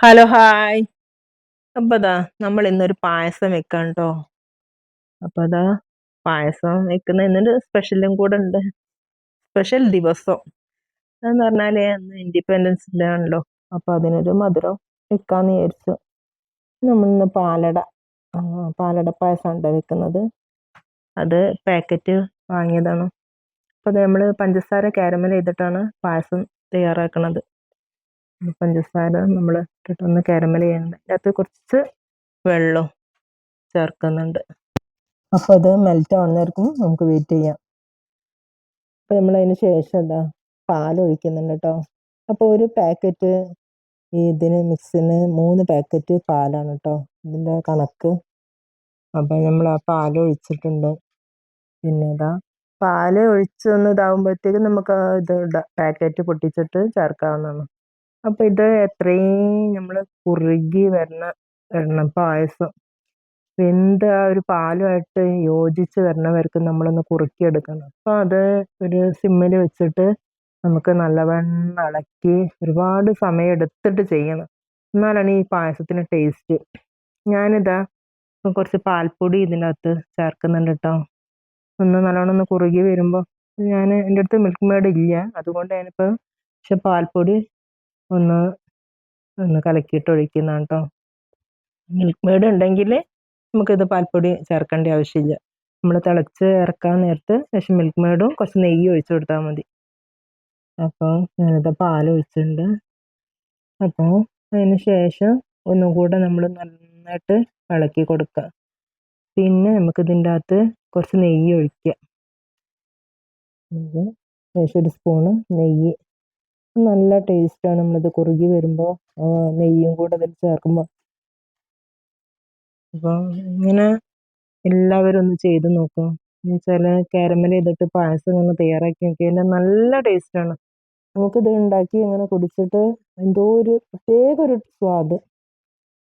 Hello hi അപ്പൊ അതാ നമ്മൾ ഇന്നൊരു പായസം വെക്കാം കേട്ടോ അപ്പൊ അതാ പായസം വെക്കുന്ന. ഇന്നൊരു സ്പെഷ്യലും കൂടെ ഉണ്ട് സ്പെഷ്യൽ ദിവസം. എന്ന് പറഞ്ഞാൽ അന്ന് ഇൻഡിപെൻഡൻസ് ഡേ ആണല്ലോ. അപ്പൊ അതിനൊരു മധുരം വെക്കാന്ന് വിചാരിച്ചു. നമ്മളിന്ന് പാലട. പാലട പായസം ഉണ്ട് വെക്കുന്നത്. അത് പാക്കറ്റ് വാങ്ങിയതാണ്. അപ്പൊ നമ്മൾ പഞ്ചസാര കാരമൽ ചെയ്തിട്ടാണ് പായസം തയ്യാറാക്കുന്നത് പഞ്ചസാര നമ്മൾ ഇട്ടിട്ടൊന്ന് കാരമൽ ചെയ്യുന്നുണ്ട്. അതിനകത്ത് കുറച്ച് വെള്ളം ചേർക്കുന്നുണ്ട്. അപ്പോൾ അത് മെൽറ്റ് ആവുന്നവർക്കും നമുക്ക് വെയിറ്റ് ചെയ്യാം. അപ്പോൾ നമ്മൾ അതിന് ശേഷം എന്താ പാൽ ഒഴിക്കുന്നുണ്ട് കേട്ടോ അപ്പോൾ ഒരു പാക്കറ്റ് ഇതിന് മിക്സിന് മൂന്ന് പാക്കറ്റ് പാലാണ് കേട്ടോ ഇതിന്റെ കണക്ക്. അപ്പം നമ്മൾ ആ പാൽ ഒഴിച്ചിട്ടുണ്ട്. പിന്നെ ഇതാ പാൽ ഒഴിച്ചൊന്ന് ഇതാകുമ്പോഴത്തേക്കും നമുക്ക് ഇത് പാക്കറ്റ് പൊട്ടിച്ചിട്ട് ചേർക്കാവുന്നതാണ്. അപ്പൊ ഇത് എത്രയും നമ്മൾ കുറുകി വരണ വരണം പായസം. വെന്ത് ആ ഒരു പാലുമായിട്ട് യോജിച്ച് വരണവർക്ക് നമ്മളൊന്ന് കുറുക്കിയെടുക്കണം. അപ്പോൾ അത് ഒരു സിമ്മിൽ വെച്ചിട്ട് നമുക്ക് നല്ലവണ്ണം ഇളക്കി ഒരുപാട് സമയം എടുത്തിട്ട് ചെയ്യണം. എന്നാലാണ് ഈ പായസത്തിന് ടേസ്റ്റ്. ഞാനിതാ കുറച്ച് പാൽപ്പൊടി ഇതിനകത്ത് ചേർക്കുന്നുണ്ട് കേട്ടോ ഒന്ന് നല്ലോണം ഒന്ന് കുറുകി വരുമ്പോൾ ഞാൻ എന്റെ അടുത്ത് മിൽക്ക് മെയ്ഡ് ഇല്ല. അതുകൊണ്ട് ഞാനിപ്പോൾ പക്ഷെ പാൽപ്പൊടി ഒന്ന് ഒന്ന് കലക്കിയിട്ട് ഒഴിക്കുന്നതാണ് കേട്ടോ മിൽക്ക് മെയ്ഡ് ഉണ്ടെങ്കിൽ നമുക്കിത് പാൽപ്പൊടി ചേർക്കേണ്ട ആവശ്യമില്ല. നമ്മൾ തിളച്ച് ഇറക്കാൻ നേരത്ത് ശേഷം മിൽക്ക് മെയ്ഡും കുറച്ച് നെയ്യ് ഒഴിച്ചു കൊടുത്താൽ മതി. അപ്പോൾ ഞാനിത് പാൽ ഒഴിച്ചിട്ടുണ്ട് അപ്പോൾ അതിന് ശേഷം ഒന്നും കൂടെ നമ്മൾ നന്നായിട്ട് ഇളക്കി കൊടുക്കുക. പിന്നെ നമുക്ക് ഇതിന്റെ അകത്ത് കുറച്ച് നെയ്യ് ഒഴിക്കുക. ശേഷം ഒരു സ്പൂണ് നെയ്യ് നല്ല ടേസ്റ്റാണ് നമ്മളിത് കുറുകി വരുമ്പോൾ നെയ്യും കൂടെ അതിൽ ചേർക്കുമ്പോൾ അപ്പോൾ ഇങ്ങനെ എല്ലാവരും ഒന്ന് ചെയ്ത് നോക്കും. എന്നുവെച്ചാൽ കാരമൽ ചെയ്തിട്ട് പായസം ഒന്ന് തയ്യാറാക്കി നോക്കിയാൽ നല്ല ടേസ്റ്റാണ്. നമുക്കിത് ഉണ്ടാക്കി ഇങ്ങനെ കുടിച്ചിട്ട് എന്തോ ഒരു പ്രത്യേക ഒരു സ്വാദ്.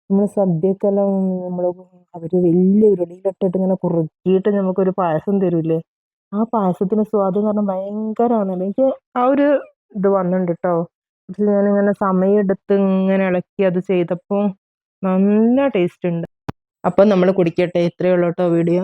നമ്മൾ സദ്യക്കെല്ലാം നമ്മൾ അവർ വലിയ ഉരുളിയിലിട്ടിട്ട് ഇങ്ങനെ കുറുക്കിയിട്ട് നമുക്കൊരു പായസം തരൂലേ ആ പായസത്തിന്റെ സ്വാദ് എന്ന് പറഞ്ഞാൽ ഭയങ്കരമാണ് എനിക്ക് ആ ഒരു ഇത് വന്നിട്ടുണ്ട് കേട്ടോ പക്ഷെ ഞാനിങ്ങനെ സമയമെടുത്ത് ഇങ്ങനെ ഇളക്കി അത് ചെയ്തപ്പോൾ നല്ല ടേസ്റ്റ് ഉണ്ട്. അപ്പം നമ്മൾ കുടിക്കട്ടെ. ഇത്രയേ ഉള്ളൂ കേട്ടോ വീഡിയോ.